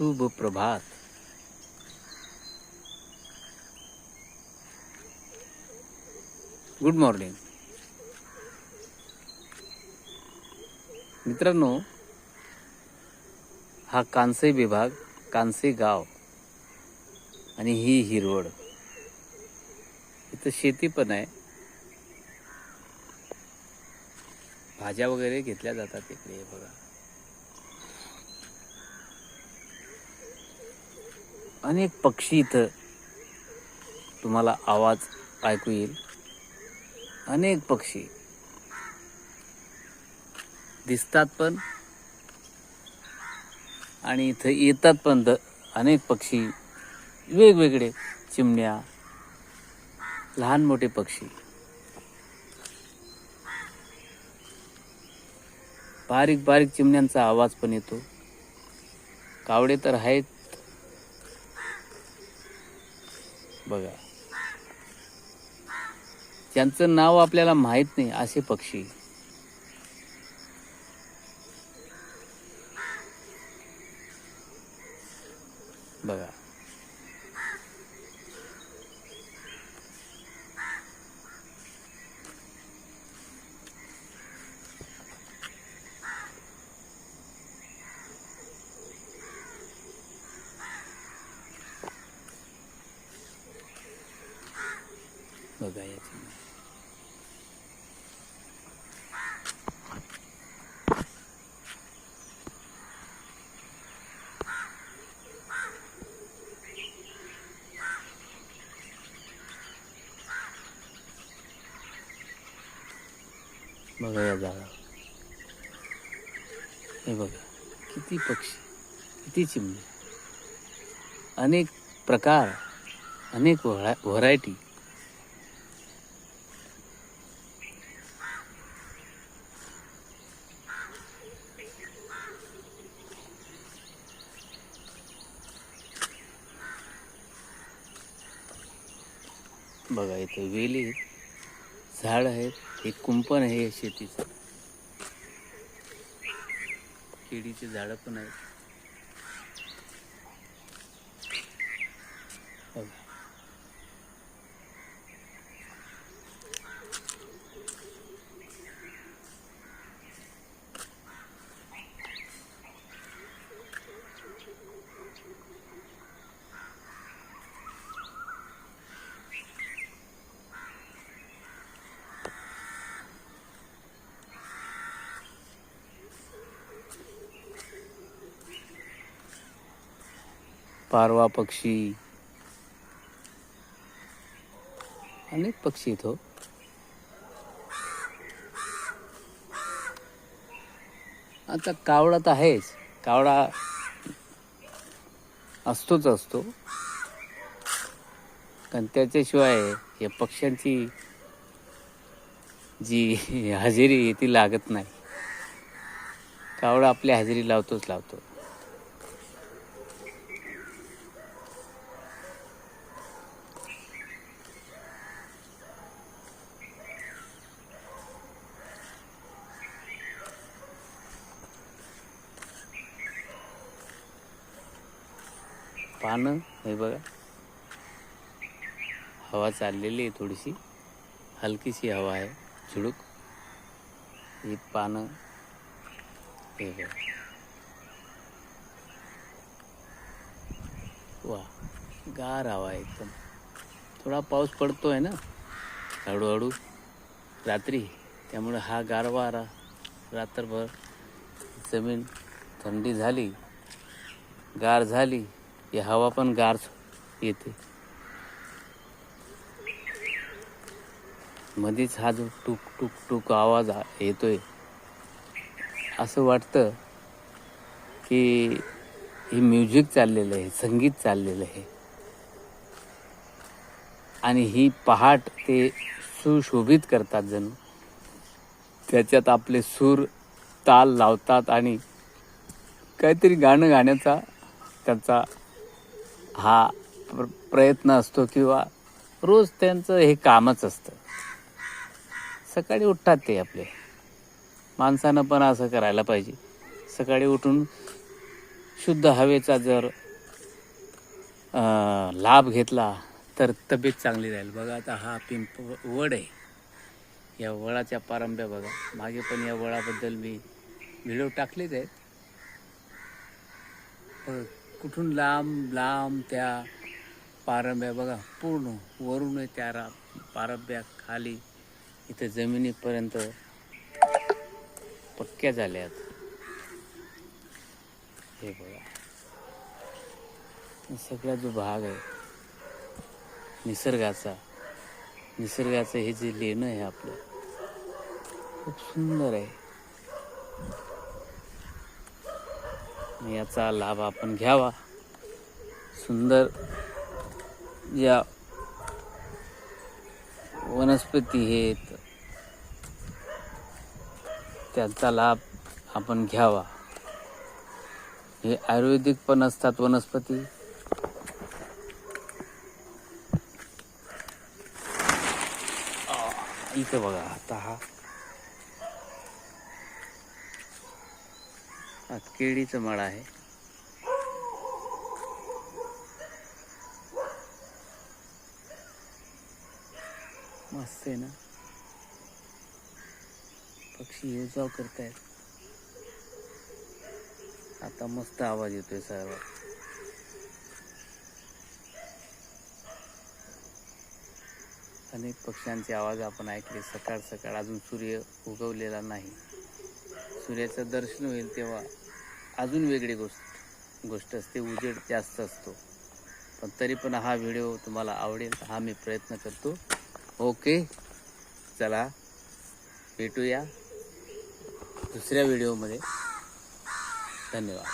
शुभ प्रभात। Good morning मित्रांनो हा कांसे विभाग कांसे गाव आणि ही हिरवळ. इथं शेती पण आहे. भाज्या वगैरे घेतल्या जातात इकडे हे बघा. अनेक पक्षी इथं तुम्हाला आवाज ऐकू येईल. अनेक पक्षी दिसतात पण आणि इथं येतात पण द अनेक पक्षी वेगवेगळे चिमण्या लहान मोठे पक्षी. बारीक बारीक चिमण्यांचा आवाज पण येतो. कावडे तर आहेत बघा. त्यांचं नाव आपल्याला माहीत नाही असे पक्षी. बघा. बघा या चिमण्या. बघा या झाडा हे बघा किती पक्षी किती चिमणे अनेक प्रकार अनेक व्हरायटी बघा इथं वेली झाड आहेत. एक कुंपण आहे शेतीचं. केळीची झाडं पण आहेत. पारवा पक्षी. अनेक पक्षी इथं हो. आता कावडा तर आहेच. कावडा असतोच असतो. कारण त्याच्याशिवाय या पक्ष्यांची जी हजेरी आहे ती लागत नाही. कावडा आपली हजेरी लावतोच लावतो. पानं हे बघा. हवा चाललेली आहे थोडीशी. हलकीशी हवा आहे झुडूक. ही पानं हे बघा. वा गार हवा आहे एकदम. थोडा पाऊस पडतो आहे ना हळूहळू. रात्री त्यामुळे हा गारवा रा रात्रभर जमीन थंडी झाली गार झाली. ही हवा पण गार येते. मध्येच हा जो टुक टुक टुक आवाज येतोय असं वाटतं की ही म्युझिक चाललेलं आहे संगीत चाललेलं आहे. आणि ही पहाट ते सुशोभित करतात जणू. त्याच्यात आपले सूर ताल लावतात आणि काहीतरी गाणं गाण्याचा त्याचा हा प्र प्रयत्न असतो किंवा रोज त्यांचं हे कामच असतं. सकाळी उठतात ते आपले. माणसानं पण असं करायला पाहिजे. सकाळी उठून शुद्ध हवेचा जर लाभ घेतला तर तब्येत चांगली राहील. बघा आता हा पिंप वड आहे. या वळाच्या पारंब्या बघा. मागे पण या वळाबद्दल मी व्हिडिओ टाकलेच आहेत. कुठून लांब लांब त्या पारंब्या बघा पूर्ण वरून त्या रा पारंब्या खाली. इथं जमिनीपर्यंत पक्क्या झाल्यात. हे बघा. सगळा जो भाग आहे निसर्गाचा निसर्गाचं हे जे लेणं आहे आपलं खूप सुंदर आहे. याचा लाभ आपण घ्यावा. सुंदर या वनस्पती आहेत. त्यांचा लाभ आपण घ्यावा. हे आयुर्वेदिक पण असतात वनस्पती. इथं बघा आता हा हा केळीचं मळ आहे. मस्त आहे ना? पक्षी हे जाऊ करतायत. आता मस्त आवाज येतोय सर्व अनेक पक्ष्यांचे आवाज आपण ऐकले. सकाळ सकाळ अजून सूर्य उगवलेला नाही. सूर्याचं दर्शन होईल तेव्हा अजून वेगळी गोष्ट गोष्ट असते उजेड जास्त असतो. पण तरी पण हा व्हिडिओ तुम्हाला आवडेल हा मी प्रयत्न करतो. ओके चला भेटूया दुसऱ्या व्हिडिओमध्ये धन्यवाद.